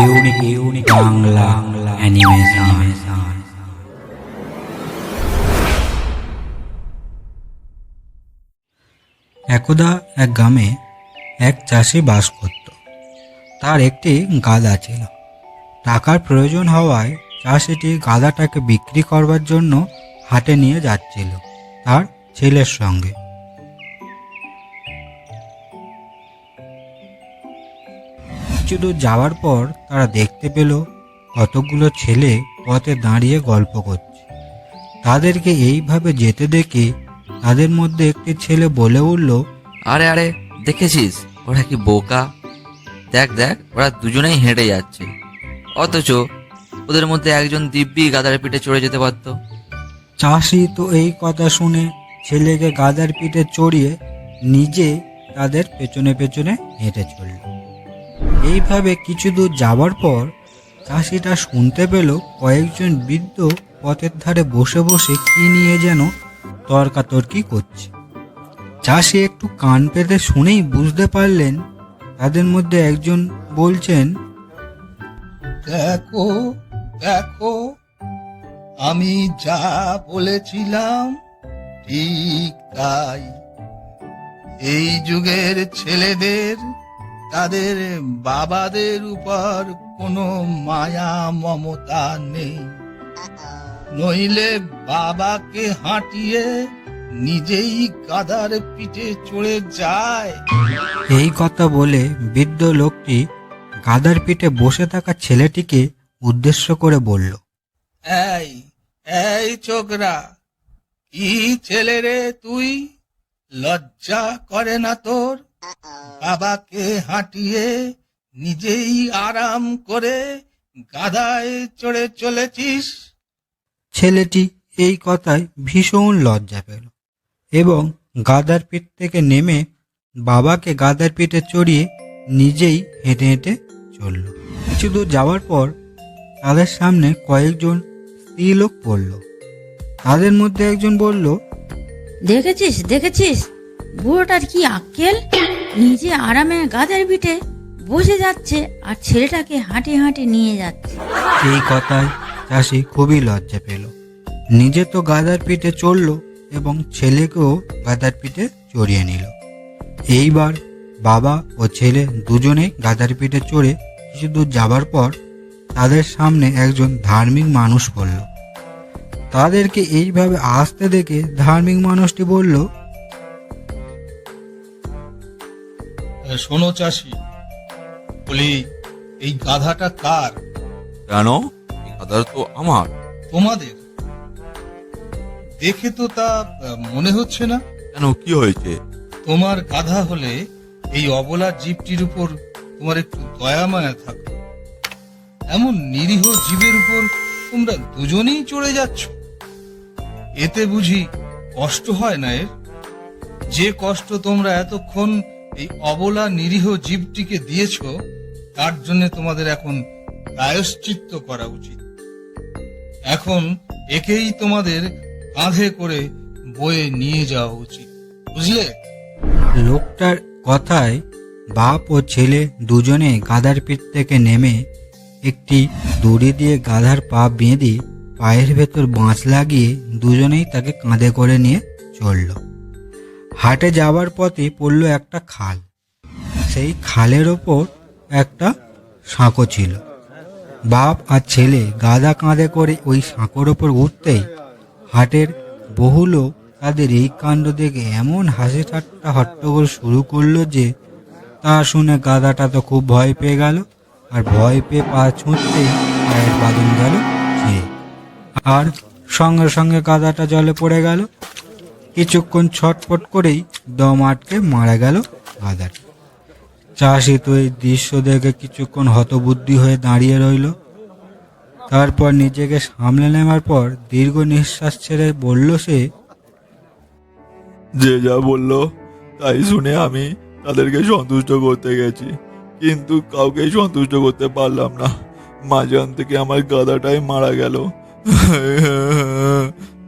Unique Bangla animation একদা এক গ্রামে এক চাষি বাস করত। তার একটি গাদা ছিল। টাকার প্রয়োজন হওয়ায় চাষিটি গাদাটাকে বিক্রি করবার জন্য হাটে নিয়ে যাচ্ছিল তার ছেলের সঙ্গে। কিছু দূর যাওয়ার পর তারা দেখতে পেল কতগুলো ছেলে পথে দাঁড়িয়ে গল্প করছে। তাদেরকে এইভাবে যেতে দেখে তাদের মধ্যে একটি ছেলে বলে উঠল আরে আরে দেখেছিস? ওরা কি বোকা? দেখ দেখ ওরা দুজনেই হেঁটে যাচ্ছে। অথচ ওদের মধ্যে একজন দিব্যি গাদার পিঠে চড়ে যেতে পারতো। চাষি তো এই কথা শুনে ছেলেকে গাদার পিঠে চড়িয়ে নিজে তাদের পেছনে পেছনে হেঁটে চলল। এইভাবে কিছু দূর যাওয়ার পর চাষিটা শুনতে পেল কয়েকজন বৃদ্ধ পথের ধারে বসে বসে কি নিয়ে যেন তর্কাতর্কি করছে। চাষি একটু কান পেতে শুনেই বুঝতে পারলেন, তাদের মধ্যে একজন বলছেন, দেখো দেখো, আমি যা বলেছিলাম ঠিক তাই। এই যুগের ছেলেদের তাদের বাবাদের উপর কোনো মায়া মমতা নেই। নইলে বাবাকে হাঁটিয়ে নিজেই কাদার পিঠে চড়ে যায়। এই কথা বলে বৃদ্ধ লোকটি গাদার পিঠে বসে থাকা ছেলেটিকে উদ্দেশ্য করে বলল এই এই ছোকরা কি ছেলে রে তুই? লজ্জা করে না তোর? বাবাকে হাঁটিয়ে নিজেই আরাম করে গাধায় চড়ে চলেছিস। ছেলেটি এই কথায় ভীষণ লজ্জা পেল এবং গাদার পিঠ থেকে নেমে বাবাকে গাদার পিঠে চড়িয়ে নিজেই হেঁটে হেঁটে চলল। কিছু দূর যাওয়ার পর তাদের সামনে কয়েকজন স্ত্রীলোক পড়ল। তাদের মধ্যে একজন বলল দেখেছিস দেখেছিস? বুড়োটার কি আক্কেল? নিজে আরামে গাধার পিঠে বসে যাচ্ছে আর ছেলেটাকে হাঁটে হাঁটে নিয়ে যাচ্ছে। এই কথায় চাষি খুবই লজ্জা পেল। নিজে তো গাদার পিঠে চড়ল এবং ছেলেকেও গাদার পিঠে চড়িয়ে নিল। এইবার বাবা ও ছেলে দুজনেই গাদার পিঠে চড়ে কিছু দূর যাবার পর তাদের সামনে একজন ধার্মিক মানুষ পড়ল তাদেরকে এইভাবে আসতে দেখে ধার্মিক মানুষটি বলল শোনো চাষি বলি এই গাধাটা কার? কেন? এই তো আমার। তোমাদের? দেখে তো তা মনে হচ্ছে না। কেন? কি হয়েছে? তোমার গাধা হলে এই অবলা জীবটির উপর তোমার একটু দয়া মায়া থাকতো এমন নিরীহ জীবের উপর তোমরা দুজনেই চড়ে যাচ্ছ। এতে বুঝি কষ্ট হয় না এর? যে কষ্ট তোমরা এতক্ষণ এই অবলা নিরীহ জীবটিকে দিয়েছ, তার জন্য তোমাদের এখন প্রায়শ্চিত্ত করা উচিত। এখন একেই তোমাদের কাঁধে করে বয়ে নিয়ে যাওয়া উচিত। বুঝলে? লোকটার কথায় বাপ ও ছেলে দুজনে গাধার পিঠ থেকে নেমে একটি দড়ি দিয়ে গাধার পা বেঁধে পায়ের ভেতর বাঁশ লাগিয়ে দুজনেই তাকে কাঁধে করে নিয়ে চলল। হাটে যাওয়ার পথে পড়ল একটা খাল। সেই খালের ওপর একটা সাঁকো ছিল। বাপ আর ছেলে গাদা কাঁধে করে ওই সাঁকোর ওপর উঠতেই হাটের বহু লোক তাদের এই কাণ্ড দেখে এমন হাসি ঠাট্টা হট্টগোল শুরু করল যে তা শুনে গাদাটা তো খুব ভয় পেয়ে গেল আর ভয় পেয়ে পা ছুঁড়তেই পায়ের বাদন গেল আর সঙ্গে সঙ্গে গাদাটা জলে পড়ে গেল। কিছুক্ষণ ছটফট করেই দম আটকে মারা গেল গাধাটা চাষি তো এই দৃশ্য দেখে কিছুক্ষণ হতবুদ্ধি হয়ে দাঁড়িয়ে রইল। তারপর নিজেকে সামলে নেওয়ার পর দীর্ঘ নিঃশ্বাস ছেড়ে বলল সে, যে যা বলল তাই শুনে আমি তাদেরকে সন্তুষ্ট করতে গেছি। কিন্তু কাউকে সন্তুষ্ট করতে পারলাম না। মাঝখান থেকে আমার গাদাটাই মারা গেল।